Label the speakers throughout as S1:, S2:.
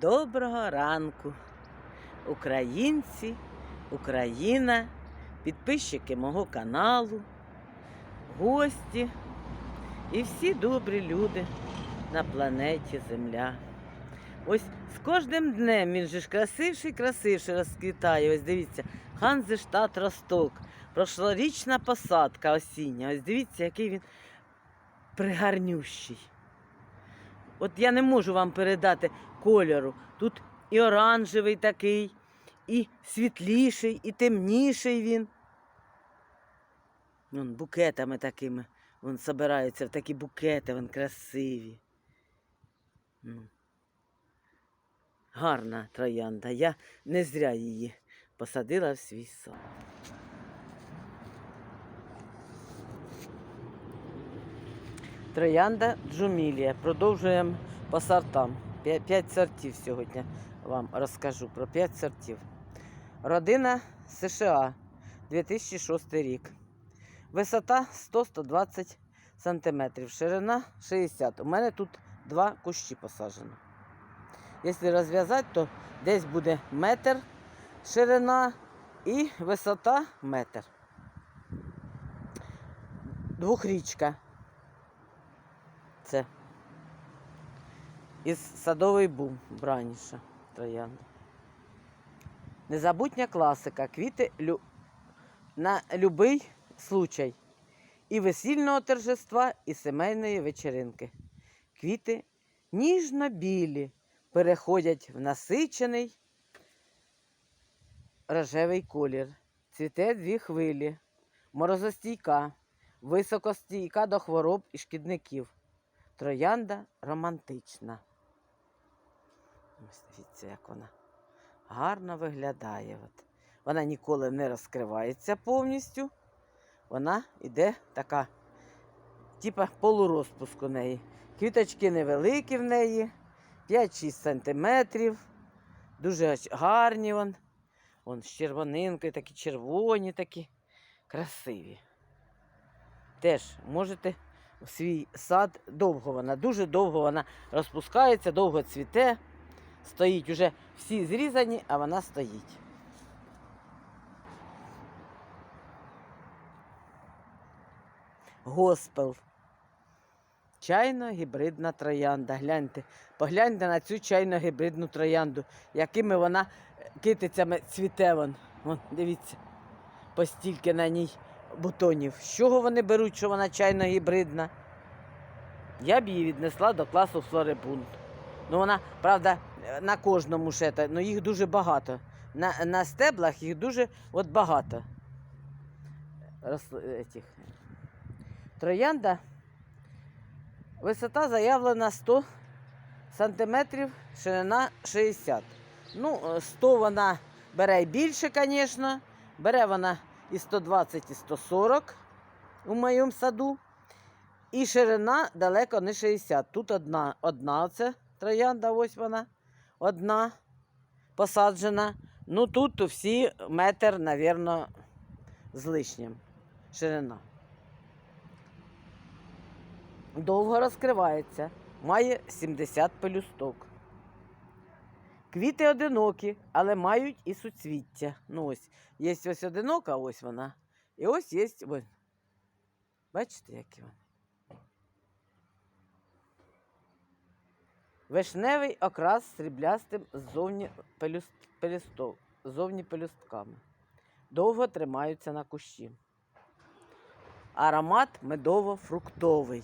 S1: Доброго ранку, українці, Україна, підписчики мого каналу, гості і всі добрі люди на планеті Земля. Ось з кожним днем він же ж красивший, красивший розквітає. Ось дивіться, Ханзештат Росток, прошлорічна посадка осіння. Ось дивіться, який він пригарнющий. От я не можу вам передати кольору. Тут і оранжевий такий, і світліший, і темніший він. Вон букетами такими. Вон собираються в такі букети, вон красиві. Ну. Гарна троянда. Я не зря її посадила в свій сад. Троянда Джумілія. Продовжуємо по сортам. П'я- П'ять сортів сьогодні вам розкажу про п'ять сортів. Родина США 2006 рік. Висота 100-120 см, ширина 60 У мене тут два кущі посаджено. Якщо розв'язати, то десь буде метр ширина і висота метр. Двохрічка. Це із садовий бум браніша троянда. Незабутня класика. Квіти лю... на будь-який случай. І весільного торжества, і сімейної вечеринки. Квіти ніжно-білі переходять в насичений рожевий колір. Цвіте дві хвилі, морозостійка, високостійка до хвороб і шкідників. Троянда романтична. Ось дивіться, як вона гарно виглядає. От. Вона ніколи не розкривається повністю. Вона йде така, типа полурозпуск у неї. Квіточки невеликі в неї, 5-6 сантиметрів. Дуже гарні вон. Вон з червонинкою, такі червоні, такі красиві. Теж можете свій сад довго вона, дуже довго вона розпускається, довго цвіте. Стоїть уже всі зрізані, а вона стоїть. Госпел. Чайно-гібридна троянда. Гляньте, погляньте на цю чайно-гібридну троянду, якими вона китицями цвіте. Вон. Вон, дивіться, постільки на ній бутонів. З чого вони беруть, що вона чайно-гібридна? Я б її віднесла до класу флорибунд. Ну, вона, правда, на кожному шета, ну їх дуже багато. На, на стеблах їх дуже от багато. Росли, етих. Троянда. Висота заявлена 100 сантиметрів, ширина 60. Ну, е, 100 вона бере більше, звісно. Бере вона і 120, і 140 у моєму саду. І ширина далеко не 60. Тут одна, одна оце троянда, ось вона. Одна посаджена. Ну тут всі метр, мабуть, з лишнім. Ширина. Довго розкривається. Має 70 пелюсток. Квіти одинокі, але мають і суцвіття. Ну ось, є ось одинока, ось вона. І ось є. Ось. Бачите, які вони? Вишневий окрас сріблястим ззовні, пелюст... пелюсток... ззовні пелюстками. Довго тримаються на кущі. Аромат медово-фруктовий.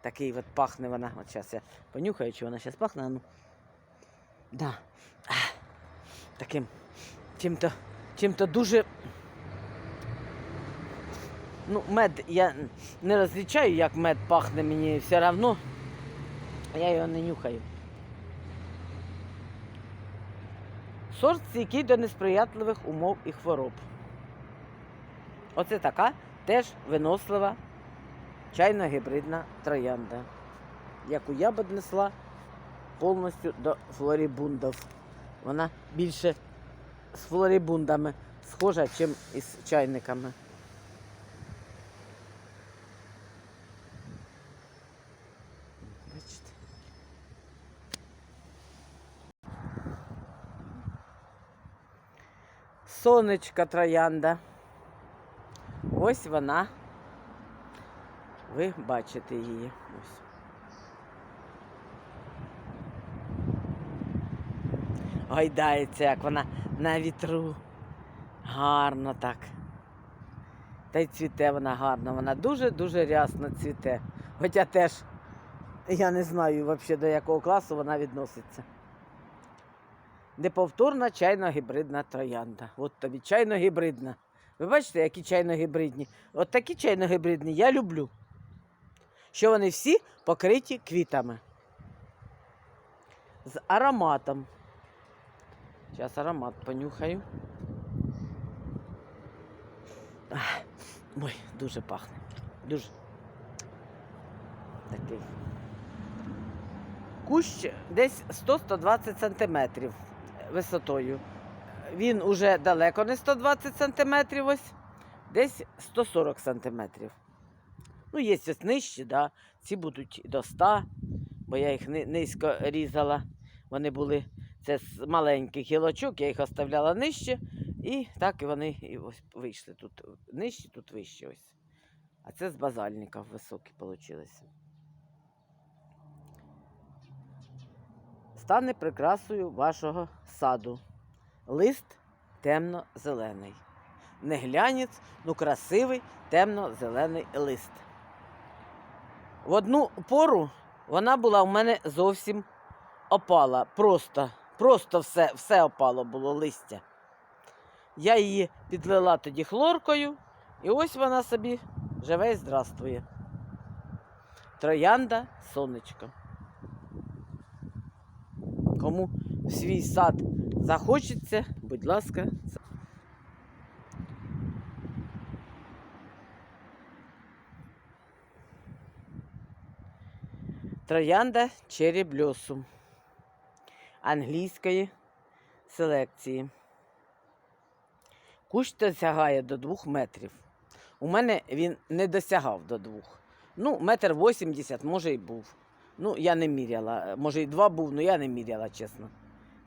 S1: Такий от пахне вона. От зараз я понюхаю, чи вона зараз пахне. Ну. Да. Таким чим-то, чим-то дуже. Ну, мед я не розлічаю, як мед пахне мені все одно. Я його не нюхаю. Сорт стійкий до несприятливих умов і хвороб. Оце така теж винослива чайно-гібридна троянда, яку я б віднесла повністю до флорібундів. Вона більше з флорібундами схожа, ніж із чайниками. Бачите? Сонечка троянда. Ось вона. Ви бачите її. Ось. Гайдається, як вона на вітру. Гарно так. Та й цвіте вона гарно, вона дуже-дуже рясно цвіте. Хоча теж я не знаю взагалі до якого класу вона відноситься. Неповторна чайно-гібридна троянда. От тобі чайно-гібридна. Ви бачите, які чайно-гібридні? От такі чайно-гібридні я люблю. Що вони всі покриті квітами. З ароматом. Зараз аромат понюхаю. Ой, дуже пахне. Дуже. Такий. Кущ десь 100-120 сантиметрів висотою. Він уже далеко не 120 сантиметрів ось, десь 140 сантиметрів. Ну, є ось нижчі, да. ці будуть до 100, бо я їх низько різала. Вони були це з маленьких гілочок, я їх оставляла нижче, і так вони і ось вийшли тут нижче, тут вище ось. А це з базальника високі вийшли. Стане прикрасою вашого саду. Лист темно-зелений. Не глянець, ну красивий темно-зелений лист. В одну пору вона була в мене зовсім опала. Просто, просто все, все опало було листя. Я її підлила тоді хлоркою, і ось вона собі живе і здравствує. Троянда сонечко. Кому свій сад захочеться, будь ласка. Троянда Blossom англійської селекції. Кущ досягає до двох метрів. У мене він не досягав до двох. Ну, метр вісімдесят, може, і був. Ну, я не міряла. Може, і два був, але я не міряла, чесно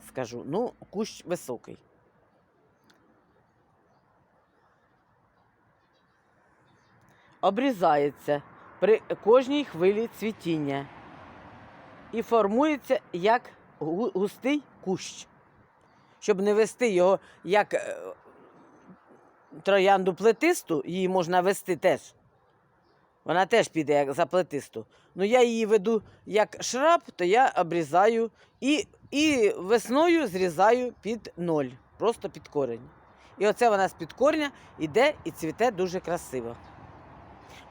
S1: скажу. Ну, кущ високий. Обрізається при кожній хвилі цвітіння і формується як густий кущ. Щоб не вести його як е, троянду плетисту, її можна вести теж. Вона теж піде як за плетисту. Ну я її веду як шраб, то я обрізаю і, і весною зрізаю під ноль, просто під корень. І оце вона з-під корня іде і цвіте дуже красиво.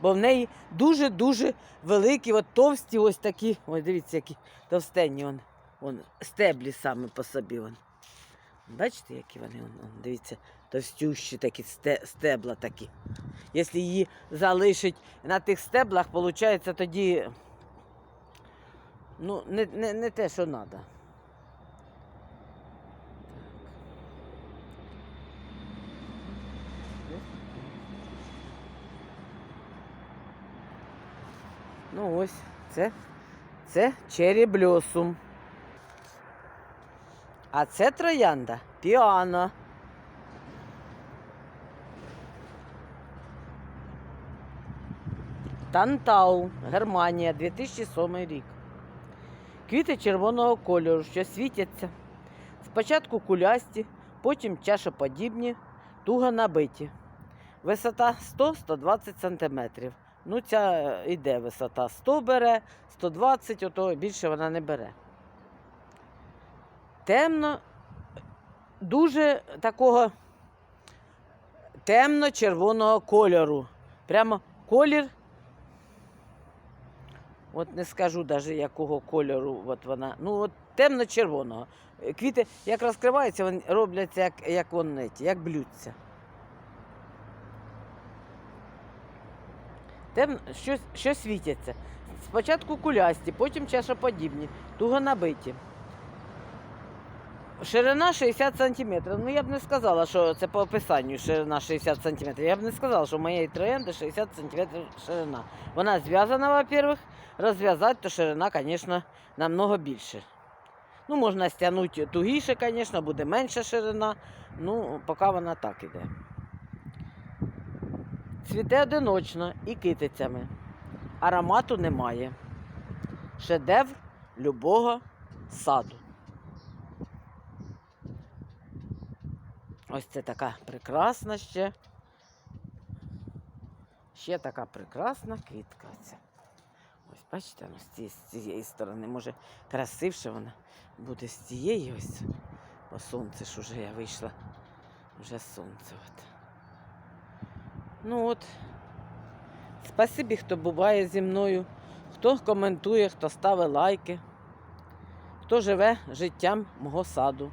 S1: Бо в неї дуже-дуже великі, от товсті, ось такі, ось дивіться, які товстенні вон, вон, стеблі саме по собі. Вон. Бачите, які вони? Вон, вон, дивіться, товстющі такі стебла такі. Якщо її залишить на тих стеблах, виходить тоді ну, не, не, не те, що треба. Ну ось, це, це Blossom. А це троянда піано. Тантау, Германія, 2007 рік. Квіти червоного кольору, що світяться. Спочатку кулясті, потім чашоподібні, туго набиті. Висота 100-120 см. Ну, ця е, йде висота 100 бере, 120, ото більше вона не бере. Темно, дуже такого темно-червоного кольору. Прямо колір. От не скажу навіть якого кольору от вона. Ну, от темно-червоного. Квіти, як розкриваються, вони робляться як, як вони, як блюдця. Темно, що, що світяться. Спочатку кулясті, потім чашоподібні, туго набиті. Ширина 60 см. Ну, я б не сказала, що це по описанню ширина 60 см. Я б не сказала, що у моєї троянди 60 см ширина. Вона зв'язана, во-первых, розв'язати, то ширина, звісно, намного більше. Ну, можна стягнути тугіше, звісно, буде менша ширина. Ну, поки вона так іде. Цвіте одиночно і китицями. Аромату немає. Шедевр любого саду. Ось це така прекрасна ще. Ще така прекрасна квітка. Ця. Ось бачите, ну, з, цієї, з цієї сторони. Може красивше вона буде з цієї ось. Бо сонце ж уже я вийшла. Вже сонце. От. Ну от. Спасибі, хто буває зі мною, хто коментує, хто ставить лайки, хто живе життям мого саду.